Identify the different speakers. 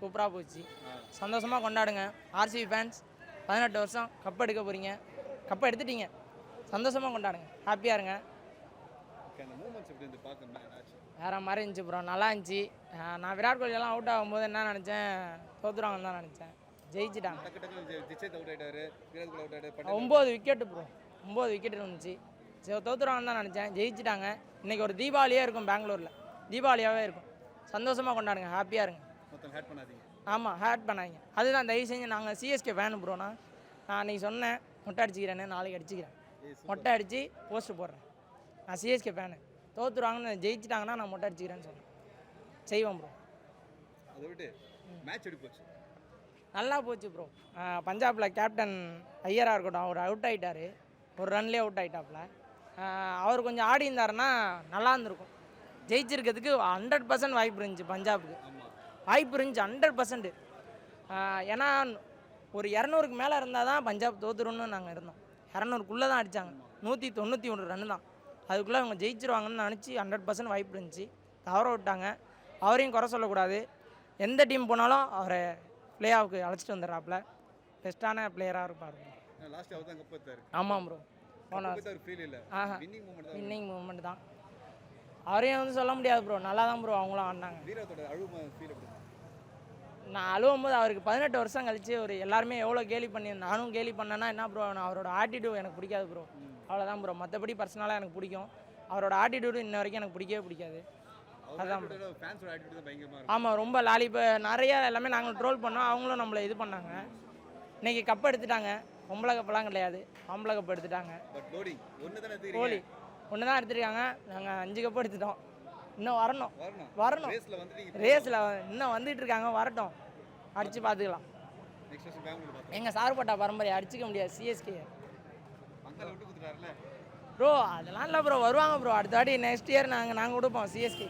Speaker 1: சூப்பராக போச்சு. சந்தோஷமாக கொண்டாடுங்க. ஆர்சிபி ஃபேன்ஸ் பதினெட்டு வருஷம் கப் எடுக்க போகிறீங்க கப்பை எடுத்துட்டீங்க. சந்தோஷமாக கொண்டாடுங்க. ஹாப்பியாக இருங்க.
Speaker 2: வேறு
Speaker 1: வேற மாதிரி இருந்துச்சு ப்ரோ நல்லா இருந்துச்சு. நான் விராட் கோலி எல்லாம் அவுட் ஆகும்போது என்ன நினச்சேன்? தோத்துருவாங்கன்னு தான் நினச்சேன். ஜெயிச்சிட்டாங்க. ஒம்பது விக்கெட்டு ப்ரோ ஒம்பது விக்கெட் இருந்துச்சு. சரி தோத்துருவாங்கன்னு தான் நினச்சேன். ஜெயிச்சிட்டாங்க. இன்னைக்கு ஒரு தீபாவளியே இருக்கும் பெங்களூரில். தீபாவளியாகவே இருக்கும். சந்தோஷமாக கொண்டாடுங்க. ஹாப்பியாக இருங்க.
Speaker 2: ஹேட் பண்ணாதீங்க.
Speaker 1: ஆமாம் ஹேட் பண்ணாங்க அதுதான் தயவு செஞ்சு நாங்கள் சிஎஸ்கே ஃபேனு ப்ரோண்ணா நான் அன்றைக்கி சொன்னேன் மொட்டை அடிச்சுக்கிறேன்னு நாளைக்கு அடிச்சுக்கிறேன். மொட்டை அடித்து போஸ்ட் போடுறேன். நான் சிஎஸ்கே ஃபேனு தோத்துருவாங்கன்னு ஜெயிச்சிட்டாங்கன்னா நான் மொட்டை அடிச்சுக்கிறேன்னு சொன்னேன். செய்வோம் ப்ரோ
Speaker 2: அதை விட்டு மேட்ச் எப்படி போச்சு?
Speaker 1: நல்லா போச்சு ப்ரோ பஞ்சாபில் கேப்டன் ஐயராக இருக்கட்டும் அவர் அவுட் ஆகிட்டார் ஒரு ரன்லேயே அவுட் ஆகிட்டாப்புல அவர் கொஞ்சம் ஆடி இருந்தாருன்னா நல்லா இருந்திருக்கும். ஜெயிச்சிருக்கிறதுக்கு ஹண்ட்ரட் பர்சன்ட் வாய்ப்பு இருந்துச்சு பஞ்சாபுக்கு. வாய்ப்பு இருந்துச்சு ஹண்ட்ரட் பர்சன்ட் ஏன்னா ஒரு இரநூறுக்கு மேலே இருந்தால் தான் பஞ்சாப் தோத்துருன்னு நாங்கள் இருந்தோம். இரநூறுக்குள்ளே தான் அடித்தாங்க நூற்றி தொண்ணூற்றி ஒன்று ரன் தான். அதுக்குள்ளே அவங்க ஜெயிச்சிருவாங்கன்னு நினச்சி ஹண்ட்ரட் பர்சன்ட் வாய்ப்பு இருந்துச்சு. தவற விட்டாங்க. அவரையும் குறை சொல்லக்கூடாது. எந்த டீம் போனாலும் அவரை பிளே ஆஃப்க்கு அழைச்சிட்டு வந்துடுறாப்புல. பெஸ்ட்டான பிளேயராக இருப்பார். ஆமாம் ப்ரோ போன
Speaker 2: ஃபீல் இல்ல. வின்னிங் மூமெண்ட் தான்.
Speaker 1: அவரையும் வந்து சொல்ல முடியாது ப்ரோ நல்லா தான் ப்ரோ அவங்களும் ஆடினாங்க. நான் அழுவும் போது அவருக்கு பதினெட்டு வருஷம் கழிச்சு ஒரு எல்லாருமே எவ்வளோ கேலி பண்ணி நானும் கேலி பண்ணேன்னா என்ன ப்ரோ அவரோட ஆட்டிடியூட் எனக்கு பிடிக்காது ப்ரோ அவ்வளோதான் ப்ரோ மற்றபடி பர்சனலாக எனக்கு பிடிக்கும். அவரோட ஆட்டிடியூடு இன்ன வரைக்கும் எனக்கு பிடிக்கவே பிடிக்காது. அதான்
Speaker 2: அவரோட ஃபேன்ஸோட ஆட்டிடியூட் தான் பயங்கரமா இருக்கும்.
Speaker 1: ஆமாம் ரொம்ப லாலிப நிறைய எல்லாமே நாங்கள் ட்ரோல் பண்ணோம். அவங்களும் நம்மளை இது பண்ணாங்க. இன்னைக்கு கப் எடுத்துட்டாங்க. பொம்பளை கப்பெல்லாம் கிடையாது. ஆம்பளை கப் எடுத்துட்டாங்க. கோலி. ஒன்று தான் எடுத்துருக்காங்க. நாங்கள் அஞ்சு கப் எடுத்துட்டோம். இன்னும் வரணும்.
Speaker 2: வரணும். ரேஸ்ல
Speaker 1: இன்னும் வந்துட்டு இருக்காங்க. வரட்டும். அடித்து பார்த்துக்கலாம் எங்கள் சார்பட்டா பரம்பரையை அடிச்சுக்க முடியாது. சிஎஸ்கே ப்ரோ அதெல்லாம் இல்லை ப்ரோ வருவாங்க ப்ரோ அடுத்த வாட்டி நெக்ஸ்ட் இயர் நாங்கள் நாங்கள் கொடுப்போம். சிஎஸ்கே